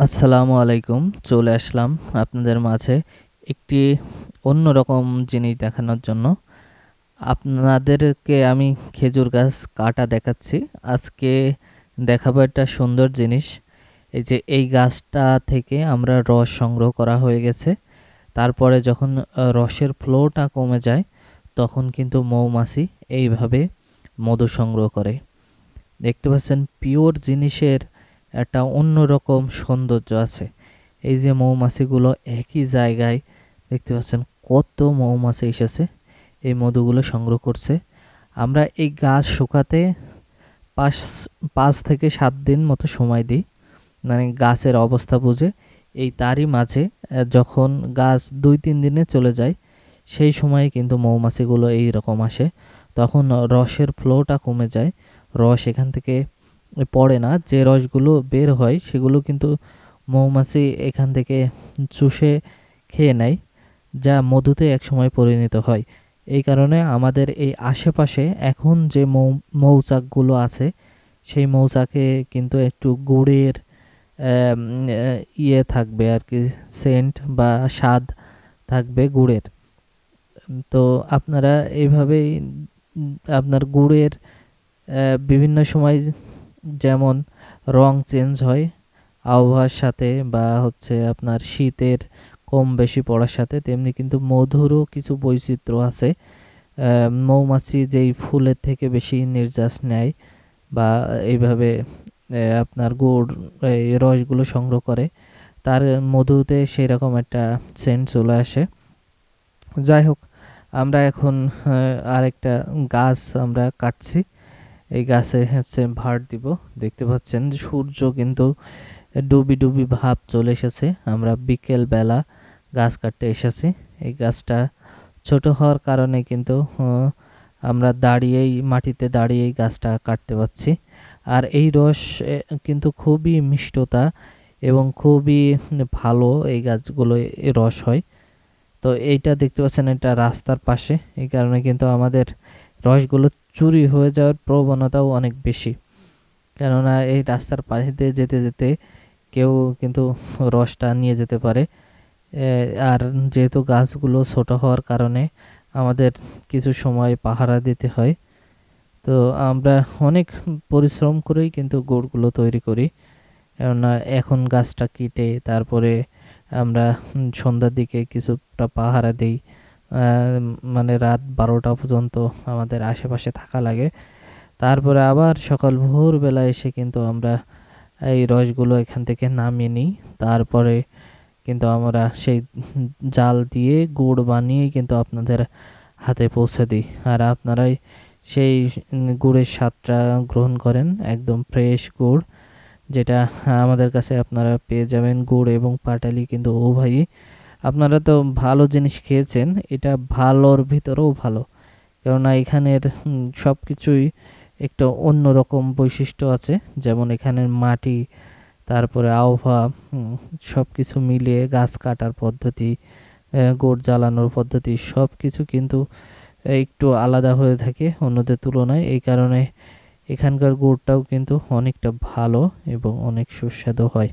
আসসালামু আলাইকুম, চলে আসলাম আপনাদের মাঝে একটি অন্যরকম জিনিস দেখানোর জন্য। আপনাদেরকে আমি খেজুর গাছ কাটা দেখাচ্ছি। আজকে দেখাবো একটা সুন্দর জিনিস, এই যে এই গাছটা থেকে আমরা রস সংগ্রহ করা হয়ে গেছে। তারপরে যখন রসের ফ্লোটা কমে যায়, তখন কিন্তু মৌমাছি এইভাবে মধু সংগ্রহ করে। দেখতে পাচ্ছেন, পিওর জিনিসের একটা অন্যরকম সৌন্দর্য আছে। এই যে মৌমাছিগুলো একই জায়গায় দেখতে পাচ্ছেন কত মৌমাছি এসেছে, এই মধুগুলো সংগ্রহ করছে। আমরা এই গাছ শুকাতে পাঁচ পাঁচ থেকে সাত দিন মতো সময় দিই। মানে গাছের অবস্থা বুঝে। এই তারই মাঝে যখন গাছ দুই, তিন দিনে চলে যায়, সেই সময়ে কিন্তু মৌমাছিগুলো এই রকম আসে। তখন রসের ফ্লোটা কমে যায়। রস এখান থেকে পড়ে না, যে রসগুলো বের হয় সেগুলো কিন্তু মৌমাছি এখান থেকে চুষে খেয়ে নেয়, যা মধুতে একসময় পরিণত হয়। এই কারণে আমাদের এই আশেপাশে এখন যে মৌ, মৌচাকগুলো আছে, সেই মৌচাকে কিন্তু একটু গুড়ের ইয়ে থাকবে আর কি, সেন্ট বা স্বাদ থাকবে গুড়ের। তো আপনারা এইভাবেই, আপনার গুড়ের বিভিন্ন সময় যেমন রং চেঞ্জ হয়, আবহাওয়ার সাথে বা হচ্ছে আপনার শীতের কম বেশি পড়ার সাথে, তেমনি কিন্তু মধুরও কিছু বৈচিত্র্য আছে। মৌমাছি যেই ফুলের থেকে বেশি নির্যাস নেয় বা এইভাবে আপনার গুড়, এই রসগুলো সংগ্রহ করে, তার মধুতে সেই রকম একটা সেন্ট চলে আসে। যাই হোক, আমরা এখন আরেকটা গাছ আমরা কাটছি। এই গাছে হচ্ছে ভার দিব। দেখতে পাচ্ছেন যে সূর্য কিন্তু ডুবি ডুবি ভাব চলে এসেছে। আমরা বিকেল বেলা গাছ কাটতে এসেছি। এই গাছটা ছোট হওয়ার কারণে কিন্তু আমরা দাঁড়িয়েই, মাটিতে দাঁড়িয়েই গাছটা কাটতে পারছি। আর এই রস কিন্তু খুবই মিষ্টতা এবং খুবই ভালো এই গাছগুলো রস হয়। তো এইটা দেখতে পাচ্ছেন, এটা রাস্তার পাশে। এই কারণে কিন্তু আমাদের রসগুলো চুরি হয়ে যাওয়ার প্রবণতাও অনেক বেশি। কেননা এই রাস্তার পাশে দিয়ে যেতে যেতে কেউ কিন্তু রসটা নিয়ে যেতে পারে। আর যেহেতু গাছগুলো ছোট হওয়ার কারণে আমাদের কিছু সময় পাহারা দিতে হয়, তো আমরা অনেক পরিশ্রম করেই কিন্তু গোড়গুলো তৈরি করি। কেননা এখন গাছটা কেটে তারপরে আমরা সন্ধ্যার দিকে কিছুটা পাহারা দিই। মানে রাত বারোটা পর্যন্ত আমাদের আশেপাশে থাকা লাগে। তারপরে আবার সকাল ভোরবেলা এসে কিন্তু আমরা এই রসগুলো এখান থেকে নামিয়ে নিই। তারপরে কিন্তু আমরা সেই জাল দিয়ে গুড় বানিয়ে কিন্তু আপনাদের হাতে পৌঁছে দিই। আর আপনারাই সেই গুড়ের স্বাদটা গ্রহণ করেন, একদম ফ্রেশ গুড়, যেটা আমাদের কাছে আপনারা পেয়ে যাবেন। গুড় এবং পাটালি কিন্তু উভয়ই আপনারা তো ভালো জিনিস খেয়েছেন, এটা ভালোর ভিতরেও ভালো। কেননা এখানের সব কিছুই একটু অন্যরকম বৈশিষ্ট্য আছে। যেমন এখানের মাটি, তারপরে আবহাওয়া সব কিছু মিলিয়ে গাছ কাটার পদ্ধতি গোড় জ্বালানোর পদ্ধতি সব কিছু কিন্তু একটু আলাদা হয়ে থাকে অন্যদের তুলনায়। এই কারণে এখানকার গুড়টাও কিন্তু অনেকটা ভালো এবং অনেক সুস্বাদু হয়।